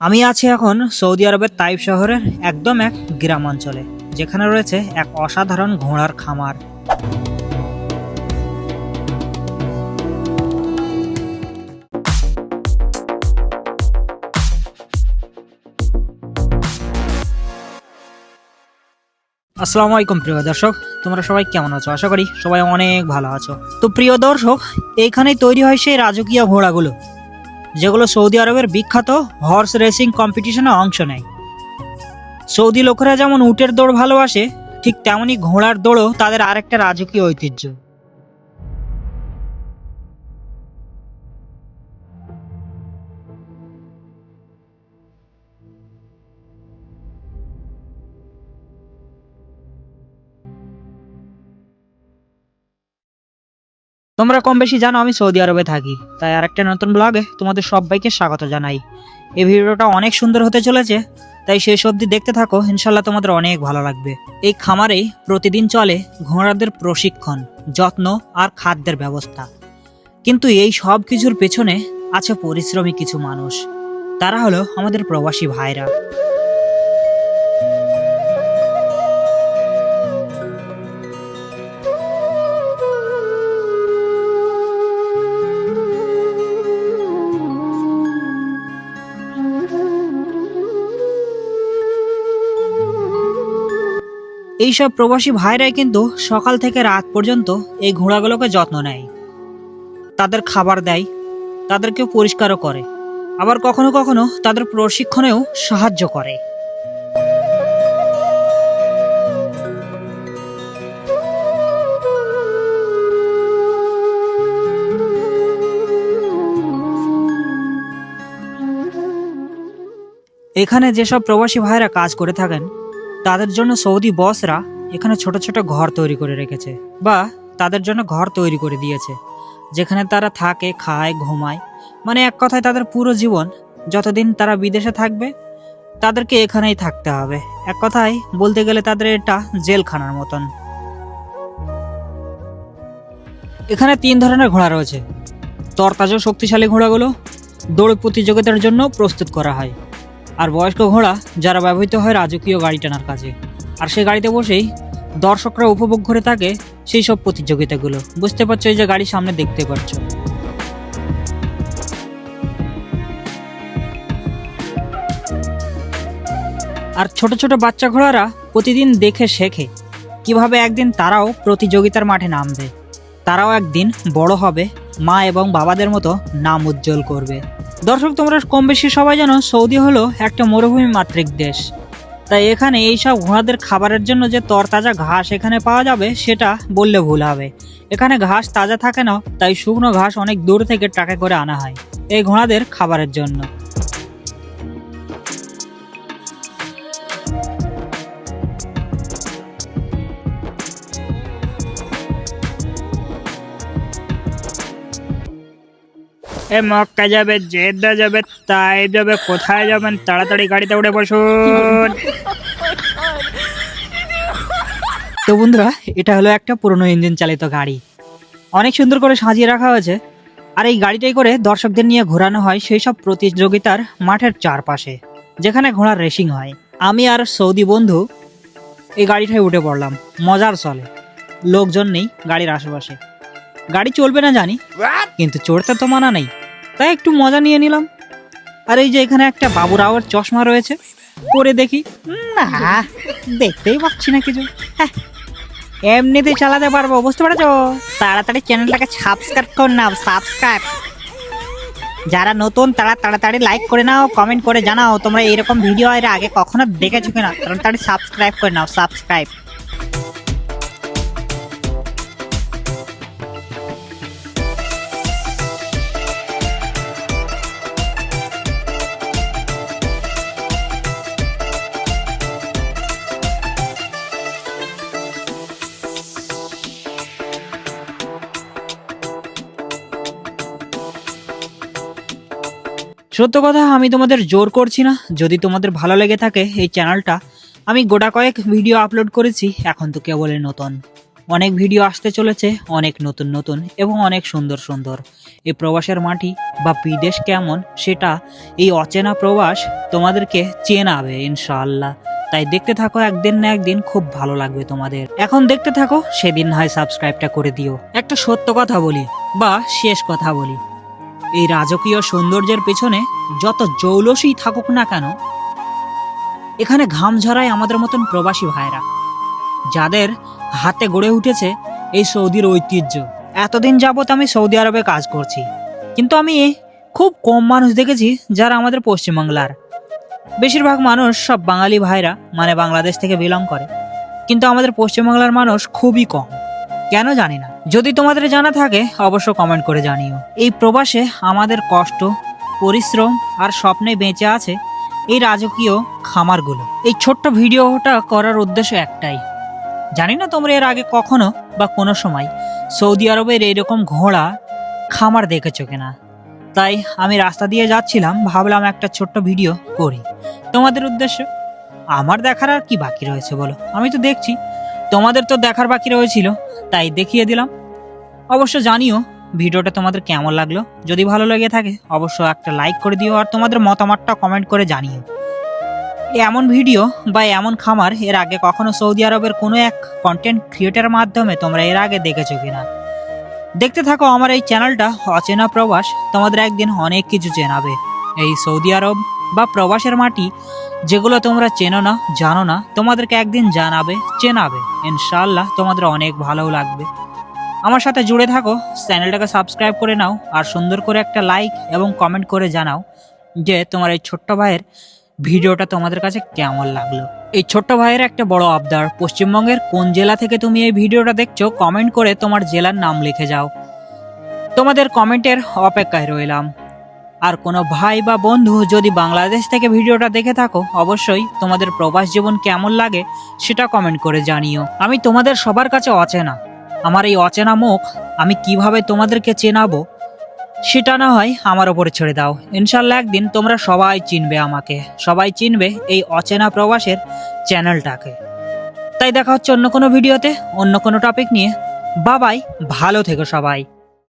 আমি আছি এখন সৌদি আরবের তাইব শহরের একদম এক গ্রামাঞ্চলে, যেখানে রয়েছে এক অসাধারণ ঘোড়ার খামার। আসসালামু আলাইকুম, প্রিয় দর্শক। তোমরা সবাই কেমন আছো? আশা করি সবাই অনেক ভালো আছো। তো প্রিয় দর্শক এইখানেই তৈরি হয় সেই রাজকীয় ঘোড়াগুলো। যেগুলো সৌদি আরবের বিখ্যাত হর্স রেসিং কম্পিটিশনে অংশ নেয়। সৌদি লোকেরা যেমন উটের দৌড় ভালোবাসে, ঠিক তেমনই ঘোড়ার দৌড়ও তাদের আরেকটা রাজকীয় ঐতিহ্য। তোমরা কম বেশি জানো আমি সৌদি আরবে থাকি। তাই আরেকটা নতুন ব্লগে তোমাদের সবাইকে স্বাগত জানাই। এই ভিডিওটা অনেক সুন্দর হতে চলেছে, তাই শেষ অবধি দেখতে থাকো ইনশাল্লাহ তোমাদের অনেক ভালো লাগবে। এই খামারেই প্রতিদিন চলে ঘোড়াদের প্রশিক্ষণ, যত্ন আর খাদ্যের ব্যবস্থা। কিন্তু এই সব কিছুর পেছনে আছে পরিশ্রমী কিছু মানুষ। তারা হলো আমাদের প্রবাসী ভাইরা। এইসব প্রবাসী ভাইরাই কিন্তু সকাল থেকে রাত পর্যন্ত এই ঘোড়াগুলোকে যত্ন নেয়। তাদের খাবার দেয়, তাদেরকে পরিষ্কারও করে, আবার কখনো কখনো তাদের প্রশিক্ষণেও সাহায্য করে। এখানে যেসব প্রবাসী ভাইরা কাজ করে থাকেন তাদের জন্য সৌদি বসরা এখানে ছোট ছোট ঘর তৈরি করে রেখেছে বা তাদের জন্য ঘর তৈরি করে দিয়েছে, যেখানে তারা থাকে, খায়, ঘুমায়। মানে এক কথায় তাদের পুরো জীবন, যতদিন তারা বিদেশে থাকবে, তাদেরকে এখানেই থাকতে হবে। এক কথায় বলতে গেলে তাদের এটা জেলখানার মতন। এখানে তিন ধরনের ঘোড়া রয়েছে। তরতাজা, শক্তিশালী ঘোড়াগুলো দৌড় প্রতিযোগিতার জন্য প্রস্তুত করা হয়। আর বয়স্ক ঘোড়া যারা ব্যবহৃত হয় রাজকীয় গাড়ি টানার কাজে। আর সেই গাড়িতে বসেই দর্শকরা উপভোগ করে থাকে সেই সব প্রতিযোগিতাগুলো। বুঝতে পারছ এই যে গাড়ি সামনে দেখতে পাচ্ছ আর ছোট ছোট বাচ্চা ঘোড়ারা প্রতিদিন দেখে শেখে কীভাবে একদিন তারাও প্রতিযোগিতার মাঠে নামবে। তারাও একদিন বড় হবে, মা এবং বাবাদের মতো নাম উজ্জ্বল করবে। দর্শক, তোমরা কম বেশি সবাই জানো, সৌদি হলো একটা মরুভূমি মাতৃক দেশ। তাই এখানে এইসব ঘোড়াদের খাবারের জন্য যে তরতাজা ঘাস এখানে পাওয়া যাবে, সেটা বললে ভুল হবে। এখানে ঘাস তাজা থাকে না, তাই শুকনো ঘাস অনেক দূর থেকে ট্রাকে করে আনা হয়, এই ঘোড়াদের খাবারের জন্য। এ মক্কা যাবে জেদ্দা যাবে তাই যাবে কোথায় যাবেন? তাড়াতাড়ি গাড়িতে উঠে বসুন। তো বন্ধুরা এটা হলো একটা পুরনো ইঞ্জিন চালিত গাড়ি। অনেক সুন্দর করে সাজিয়ে রাখা হয়েছে। আর এই গাড়িটাই করে দর্শকদের নিয়ে ঘোরানো হয় সেই সব প্রতিযোগিতার মাঠের চারপাশে যেখানে ঘোড়ার রেসিং হয়। আমি আর সৌদি বন্ধু এই গাড়িটায় উঠে পড়লাম মজার চলে। লোকজন নেই গাড়ির আশেপাশে। গাড়ি চলবে না জানি কিন্তু চড়তে তো মানা নেই। তাই একটু মজা নিয়ে নিলাম। আর এই যে এখানে একটা বাবুরাওয়ের চশমা রয়েছে পরে দেখি। না দেখতেই পাচ্ছি না কিছু। হ্যাঁ, এমনিতে চালাতে পারব বুঝতে পারছ? তাড়াতাড়ি চ্যানেলটাকে সাবস্ক্রাইব কর নাও সাবস্ক্রাইব যারা নতুন তারা তাড়াতাড়ি লাইক করে নাও কমেন্ট করে জানাও তোমরা এরকম ভিডিও এর আগে কখনো দেখেছ কিনা? তাড়াতাড়ি সাবস্ক্রাইব করে নাও সাবস্ক্রাইব সত্য কথা, আমি তোমাদের জোর করছি না। যদি তোমাদের ভালো লেগে থাকে এই চ্যানেলটা, আমি গোটা কয়েক ভিডিও আপলোড করেছি, এখন তো কেবলই নতুন। অনেক ভিডিও আসতে চলেছে, অনেক নতুন নতুন এবং অনেক সুন্দর সুন্দর। এই প্রবাসের মাটি বা বিদেশ কেমন, সেটা এই অচেনা প্রবাস তোমাদেরকে চেনাবে, ইনশাআল্লাহ। তাই দেখতে থাকো একদিন না একদিন, খুব ভালো লাগবে তোমাদের। এখন দেখতে থাকো, সেদিন হয় সাবস্ক্রাইবটা করে দিও। একটা সত্য কথা বলি, বা শেষ কথা বলি। এই রাজকীয় সৌন্দর্যের পেছনে যত জৌলসই থাকুক না কেন, এখানে ঘাম ঝরায় আমাদের মতন প্রবাসী ভাইরা যাদের হাতে গড়ে উঠেছে এই সৌদির ঐতিহ্য। এতদিন যাবত আমি সৌদি আরবে কাজ করছি, কিন্তু আমি খুব কম মানুষ দেখেছি যারা আমাদের পশ্চিমবাংলার। বেশিরভাগ মানুষ সব বাঙালি ভাইরা মানে বাংলাদেশ থেকে বিলং করে। কিন্তু আমাদের পশ্চিমবাংলার মানুষ খুবই কম। কেন জানি না। যদি তোমাদের জানা থাকে, অবশ্য কমেন্ট করে জানিও। এই প্রবাসে আমাদের কষ্ট, পরিশ্রম আর স্বপ্নে বেঁচে আছে এই রাজকীয় খামারগুলো। এই ছোট্ট ভিডিওটা করার উদ্দেশ্য একটাই। জানি না তোমরা এর আগে কখনো বা কোনো সময় সৌদি আরবের এইরকম ঘোড়া খামার দেখেছ কিনা। তাই আমি রাস্তা দিয়ে যাচ্ছিলাম, ভাবলাম একটা ছোট্ট ভিডিও করি। তোমাদের উদ্দেশ্য? আমার দেখার আর কি বাকি রয়েছে বলো? আমি তো দেখছি। তোমাদের তো দেখার বাকি রয়েছিল। তাই দেখিয়ে দিলাম। অবশ্য জানিও, ভিডিওটা তোমাদের কেমন লাগল? যদি ভালো লেগে থাকে, অবশ্য একটা লাইক করে দিও আর তোমাদের মতামতটা কমেন্ট করে জানিও। এমন ভিডিও বা এমন খামার এর আগে কখনো সৌদি আরবের কোনো এক কন্টেন্ট ক্রিয়েটার মাধ্যমে তোমরা এর আগে দেখেছ কিনা? দেখতে থাকো আমার এই চ্যানেলটা অচেনা প্রবাস। তোমাদের একদিন অনেক কিছু চেনাবে। এই সৌদি আরব বা প্রবাসের মাটি, যেগুলো তোমরা চেনো না, জানো না, তোমাদেরকে একদিন জানাবে, চেনাবে। ইনশাআল্লাহ তোমাদের অনেক ভালো লাগবে। আমার সাথে জুড়ে থাকো, চ্যানেলটাকে সাবস্ক্রাইব করে নাও, আর সুন্দর করে একটা লাইক এবং কমেন্ট করে জানাও যে তোমার এই ছোট্ট ভাইয়ের ভিডিওটা তোমাদের কাছে কেমন লাগল। এই ছোট্ট ভাইয়ের একটা বড় আবদার, পশ্চিমবঙ্গের কোন জেলা থেকে তুমি এই ভিডিওটা দেখছ, কমেন্ট করে তোমার জেলার নাম লিখে যাও। তোমাদের কমেন্টের অপেক্ষায় রইলাম। আর কোনো ভাই বা বন্ধু যদি বাংলাদেশ থেকে ভিডিওটা দেখে থাকো, অবশ্যই তোমাদের প্রবাস জীবন কেমন লাগে সেটা কমেন্ট করে জানিও। আমি তোমাদের সবার কাছে অচেনা। আমার এই অচেনা মুখ আমি কীভাবে তোমাদেরকে চেনাবো সেটা না হয় আমার ওপরে ছেড়ে দাও। ইনশাল্লাহ একদিন তোমরা সবাই চিনবে আমাকে। সবাই চিনবে এই অচেনা প্রবাসের চ্যানেলটাকে। তাই দেখা হচ্ছে অন্য কোনো ভিডিওতে, অন্য কোনো টপিক নিয়ে। বাবাই ভালো থেকো সবাই।